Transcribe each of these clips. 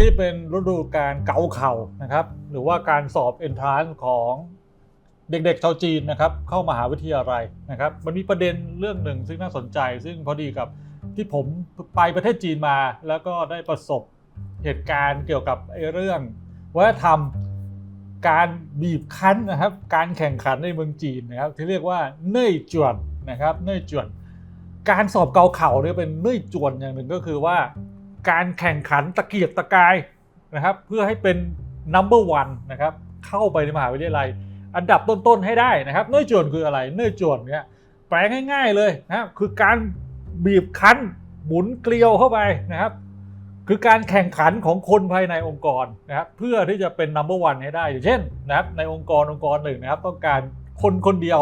นี้เป็นฤดูการเกาเข่านะครับ หรือว่าการสอบเอนทรานของเด็กๆชาวจีนนะครับ เข้ามหาวิทยาลัยนะครับ มันมีประเด็นเรื่องหนึ่งซึ่งน่าสนใจ ซึ่งพอดีกับที่ผมไปประเทศจีนมา แล้วก็ได้ประสบเหตุการณ์เกี่ยวกับไอ้เรื่องวัฒนธรรมการบีบคั้นนะครับ การแข่งขันในเมืองจีนนะครับ ที่เรียกว่าเน่ยจวนนะครับเน่ยจวน การสอบเกาเข่าเนี่ยเป็นเน่ยจวนอย่างหนึ่งก็คือว่า การแข่งขันตะเกียกตะกายนะครับ เพื่อให้เป็น number one นะครับ เข้าไปในมหาวิทยาลัย อันดับต้นๆให้ได้นะครับเน่ยจวนคืออะไรเน่ยจวนเนี่ยแปลง่าย ๆเลยนะครับคือการบีบคั้นหมุนเกลียวเข้าไปนะครับ คือการแข่งขันของคนภายในองค์กรนะครับเพื่อที่จะเป็น number one ให้ได้อย่างเช่นนะครับในองค์กรองค์กรหนึ่งนะครับ ต้องการคนคนเดียว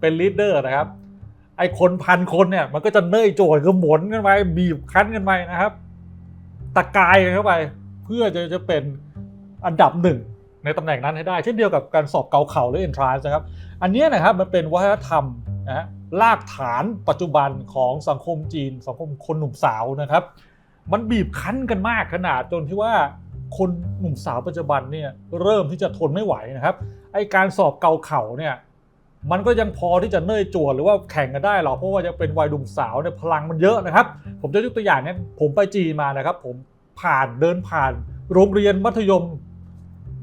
เป็น leader นะครับไอ้คนพันคนเนี่ยมันก็จะเน่ยโจยคือหมุนกันไปบีบคั้นกันไปนะครับ ตะกายเข้าไป เพื่อจะจะเป็นอันดับหนึ่งในตำแหน่งนั้นให้ได้ เช่นเดียวกับการสอบเกาเข่าหรือ entrance นะครับ อันนี้นะครับมันเป็นวัฒนธรรมนะฮะรากฐานปัจจุบันของสังคมจีน สังคมคนหนุ่มสาวนะครับ มันบีบคั้นกันมากขนาดจนที่ว่าคนหนุ่มสาวปัจจุบันเนี่ยเริ่มที่จะทนไม่ไหวนะครับไอการสอบเกาเข่าเนี่ย มันก็ยังพอที่จะเนยจวนหรือว่าแข่งกันได้หรอกเพราะว่าจะเป็นวัยหนุ่มสาวเนี่ยพลังมันเยอะนะครับ ผมจะยกตัวอย่างเนี่ยผมไปจีนมานะครับ ผมผ่านเดินผ่านโรงเรียนมัธยม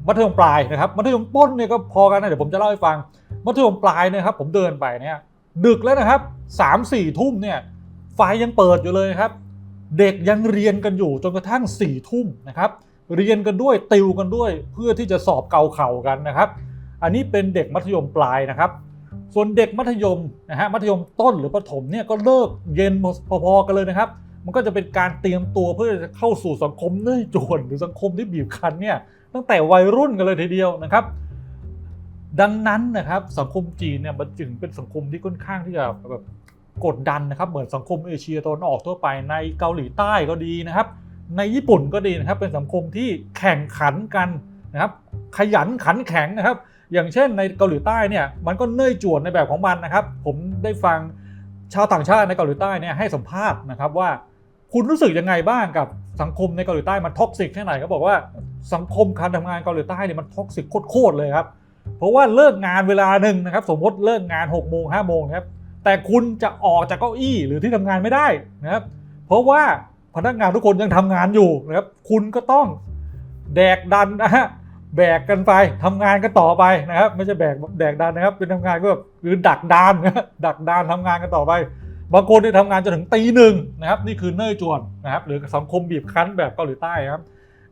มัธยมปลายนะครับ มัธยมต้นเนี่ยก็พอกันนะเดี๋ยวผมจะเล่าให้ฟัง มัธยมปลายเนี่ยครับ ผมเดินไปเนี่ย ดึกแล้วนะครับสามสี่ทุ่มเนี่ยไฟยังเปิดอยู่เลยครับ เด็กยังเรียนกันอยู่จนกระทั่งสี่ทุ่มนะครับเรียนกันด้วยติวกันด้วยเพื่อที่จะสอบเกาเข่ากันนะครับ อันนี้เป็นเด็กมัธยมปลายนะครับ ส่วนเด็กมัธยมนะฮะมัธยมต้นหรือประถมเนี่ยก็เลิกเย็นพอๆกันเลยนะครับ มันก็จะเป็นการเตรียมตัวเพื่อจะเข้าสู่สังคมเนื่อยจวนหรือสังคมที่บีบคั้นเนี่ยตั้งแต่วัยรุ่นกันเลยทีเดียวนะครับ ดังนั้นนะครับสังคมจีนเนี่ยมันจึงเป็นสังคมที่ค่อนข้างที่จะแบบกดดันนะครับเหมือนสังคมเอเชียตะวันออกทั่วไปในเกาหลีใต้ก็ดีนะครับ ในญี่ปุ่นก็ดีนะครับเป็นสังคมที่แข่งขันกันนะครับขยันขันแข็งนะครับ อย่างเช่นในเกาหลีใต้เนี่ยมันก็เนื่อยจวนในแบบของมันนะครับ ผมได้ฟังชาวต่างชาติในเกาหลีใต้เนี่ยให้สัมภาษณ์นะครับว่า คุณรู้สึกยังไงบ้างกับสังคมในเกาหลีใต้มันท็อกซิกแค่ไหนเขาบอกว่าสังคมการทำงานเกาหลีใต้เนี่ยมันท็อกซิกโคตรเลยครับเพราะว่าเลิกงานเวลาหนึ่งนะครับ สมมติเลิกงาน6กโมงห้าโมงครับแต่คุณจะออกจากเก้าอี้หรือที่ทำงานไม่ได้นะครับเพราะว่าพนักงานทุกคนยังทำงานอยู่นะครับ คุณก็ต้องแดกดันนะฮะ แบกกันไปทำงานกันต่อไปนะครับ ไม่ใช่แบกแดกดันนะครับ เป็นทำงานก็แบบหรือดักดานนะดักดานทำงานกันต่อไป บางคนเนี่ทำงานจนถึงตีหนึ่งนะครับ นี่คือเนยจวนนะครับหรือสังคมบีบคั้นแบบเกาหลีใต้ครับ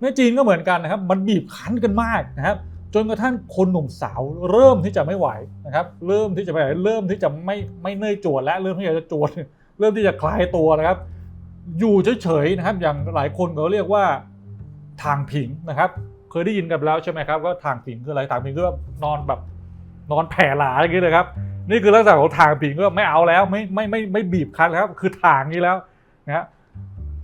ในจีนก็เหมือนกันนะครับ มันบีบคั้นกันมากนะครับ จนกระทั่งคนหนุ่มสาวเริ่มที่จะไม่ไหวนะครับ เริ่มที่จะไม่ไหวเริ่มที่จะไม่ไม่เนยจวนและเริ่มที่จะจวนเริ่มที่จะคลายตัวนะครับ อยู่เฉยๆนะครับ อย่างหลายคนเขาเรียกว่าทางผิงนะครับ เคยได้ยินกันแล้วใช่ไหมครับว่าทางผิงคืออะไรทางผิงคือแบบนอนแบบนอนแผ่หลาอย่างนี้เลยครับนี่คือลักษณะของทางผิงก็ไม่เอาแล้วไม่ไม่ไม่ไม่บีบคั้นแล้วครับคือทางนี้แล้วนะ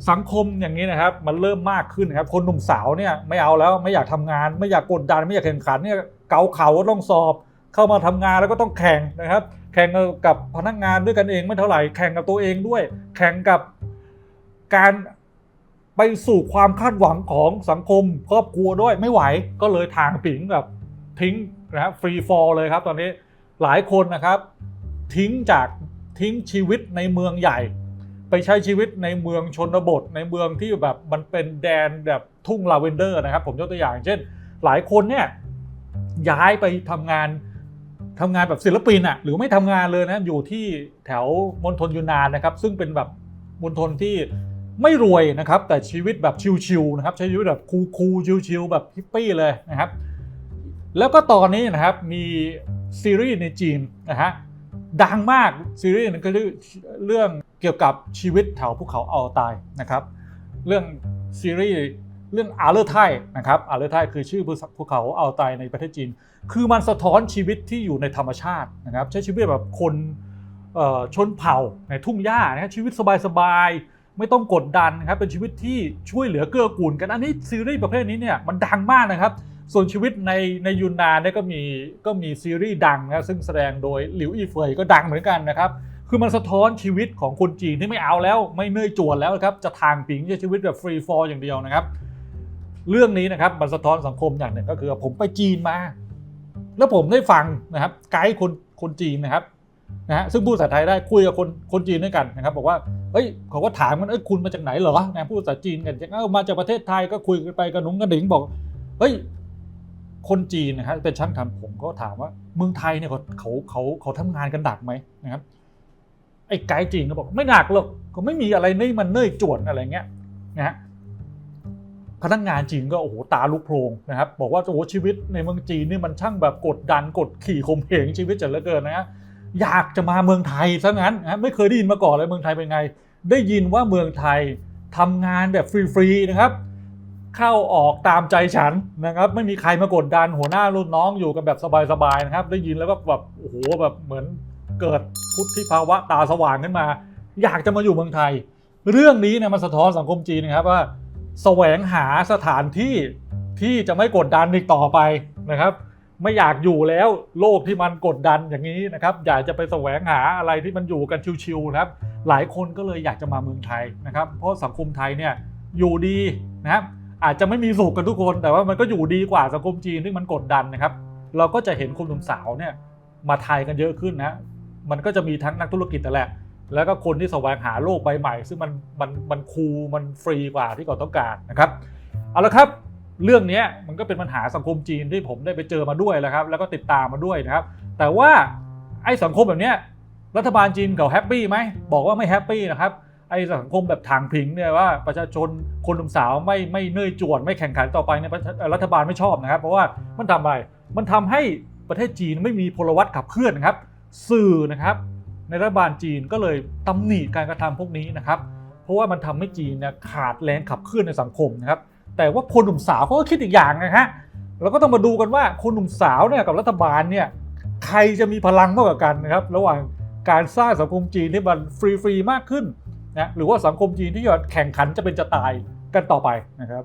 สังคมอย่างนี้นะครับมันเริ่มมากขึ้นครับคนหนุ่มสาวเนี่ยไม่เอาแล้วไม่อยากทำงาน ไม่อยากกดดันไม่อยากแข่งขันเนี่ยเกาเข่าก็ต้องสอบ เข้ามาทำงานแล้วก็ต้องแข่งนะครับ แข่งกับพนักงานด้วยกันเองไม่เท่าไหร่แข่งกับตัวเองด้วย แข่งกับการ ไปสู่ความคาดหวังของสังคมครอบครัวด้วยไม่ไหวก็เลยทางผิงแบบทิ้งนะฟรีฟอลเลยครับตอนนี้หลายคนนะครับ ทิ้งจากทิ้งชีวิตในเมืองใหญ่ ไปใช้ชีวิตในเมืองชนบท ในเมืองที่แบบมันเป็นแดนแบบทุ่งลาเวนเดอร์นะครับ ผมยกตัวอย่าง เช่น หลายคนเนี่ยย้ายไปทำงานทำงานแบบศิลปินอะหรือไม่ทำงานเลยนะอยู่ที่แถวมณฑลยูนานนะครับ ซึ่งเป็นแบบมณฑลที่ ไม่รวยนะครับ แต่ชีวิตแบบชิลๆนะครับใช้ชีวิตแบบคูลๆชิลๆแบบฮิปปี้เลยนะครับ แล้วก็ตอนนี้นะครับมีซีรีส์ในจีนนะฮะดังมากซีรีส์นึงก็คือเรื่องเกี่ยวกับชีวิตแถวภูเขาอัลตายนะครับ เรื่องซีรีส์เรื่องอาเลอร์ไทนะครับอาเลอร์ไทคือชื่อภูเขาอัลตายในประเทศจีน คือมันสะท้อนชีวิตที่อยู่ในธรรมชาตินะครับ ใช้ชีวิตแบบคนชนเผ่าในทุ่งหญ้านะครับชีวิตสบายๆ ไม่ต้องกดดันนะครับเป็นชีวิตที่ช่วยเหลือเกื้อกูลกันอันนี้ซีรีส์ประเภทนี้เนี่ยมันดังมากนะครับ ส่วนชีวิตในในยูนนานเนี่ยก็มีก็มีซีรีส์ดังนะซึ่งแสดงโดยหลิวอีเฟยก็ดังเหมือนกันนะครับคือมันสะท้อนชีวิตของคนจีนที่ไม่เอาแล้ว ไม่เนื่อยจวนแล้วครับจะทางปิงจะชีวิตแบบฟรีฟอร์อย่างเดียวนะครับ เรื่องนี้นะครับมันสะท้อนสังคมอย่างหนึ่งก็คือผมไปจีนมา แล้วผมได้ฟังนะครับไกด์คนคนจีนนะครับ นะฮะซึ่งพูดภาษาไทยได้คุยกับคนคนจีนด้วยกันนะครับบอกว่าเฮ้ยเขาก็ถามกันเอ้ยคุณมาจากไหนเหรอนะพูดภาษาจีนกันเอ้ามาจากประเทศไทยก็คุยกันไปกระหนุงกระดิ่งบอกเฮ้ยคนจีนนะฮะเป็นช่างทำผมก็ถามว่าเมืองไทยเนี่ยเขาเขาเขาเขาทำงานกันหนักไหมนะครับไอ้ไกด์จีนก็บอกไม่หนักหรอกก็ไม่มีอะไรนี่มันเน่ยจวนอะไรเงี้ยนะฮะพนักงานจีนก็โอ้โหตาลุกโพลงนะครับบอกว่าโอ้ชีวิตในเมืองจีนนี่มันช่างแบบกดดันกดขี่ข่มเหงชีวิตจัดเหลือเกินนะฮะ อยากจะมาเมืองไทยซะงั้นนะไม่เคยได้ยินมาก่อนเลยเมืองไทยเป็นไง ได้ยินว่าเมืองไทยทำงานแบบฟรีๆนะครับ เข้าออกตามใจฉันนะครับ ไม่มีใครมากดดันหัวหน้ารุ่นน้องอยู่กันแบบสบายๆนะครับ ได้ยินแล้วก็แบบโอ้โหแบบเหมือนเกิดพุทธิภาวะตาสว่างขึ้นมา อยากจะมาอยู่เมืองไทย เรื่องนี้เนี่ยมันสะท้อนสังคมจีนนะครับว่าแสวงหาสถานที่ที่จะไม่กดดันอีกต่อไปนะครับ ไม่อยากอยู่แล้วโลกที่มันกดดันอย่างนี้นะครับอยากจะไปแสวงหาอะไรที่มันอยู่กันชิวๆนะครับ หลายคนก็เลยอยากจะมาเมืองไทยนะครับ เพราะสังคมไทยเนี่ยอยู่ดีนะครับอาจจะไม่มีสุขกันทุกคน แต่ว่ามันก็อยู่ดีกว่าสังคมจีนที่มันกดดันนะครับ เราก็จะเห็นคนหนุ่มสาวเนี่ยมาไทยกันเยอะขึ้นนะมันก็จะมีทั้งนักธุรกิจแต่แหละแล้วก็คนที่แสวงหาโลกใบใหม่ ซึ่งมันมันมันคูลมันฟรีกว่าที่เขาต้องการนะครับเอาละครับ เรื่องนี้มันก็เป็นปัญหาสังคมจีนที่ผมได้ไปเจอมาด้วยแล้วครับ แล้วก็ติดตามมาด้วยนะครับ แต่ว่าไอ้สังคมแบบเนี้ยรัฐบาลจีนเขาแฮปปี้ไหมบอกว่าไม่แฮปปี้นะครับไอ้สังคมแบบถางผิงเนี่ยว่าประชาชนคนหนุ่มสาวไม่ไม่เนื่อยจวนไม่แข่งขันต่อไปเนี่ยรัฐบาลไม่ชอบนะครับ เพราะว่ามันทำอะไรมันทำให้ประเทศจีนไม่มีพลวัตขับเคลื่อนนะครับ สื่อนะครับในรัฐบาลจีนก็เลยตำหนิการกระทำพวกนี้นะครับ เพราะว่ามันทำให้จีนเนี่ยขาดแรงขับเคลื่อนในสังคมนะครับ แต่ว่าคนหนุ่มสาวเขาก็คิดอีกอย่างนะฮะเราก็ต้องมาดูกันว่าคนหนุ่มสาวเนี่ยกับรัฐบาลเนี่ยใครจะมีพลังมากกว่ากันนะครับระหว่างการสร้างสังคมจีนที่มันฟรีๆมากขึ้นนะหรือว่าสังคมจีนที่จะแข่งขันจะเป็นจะตายกันต่อไปนะครับ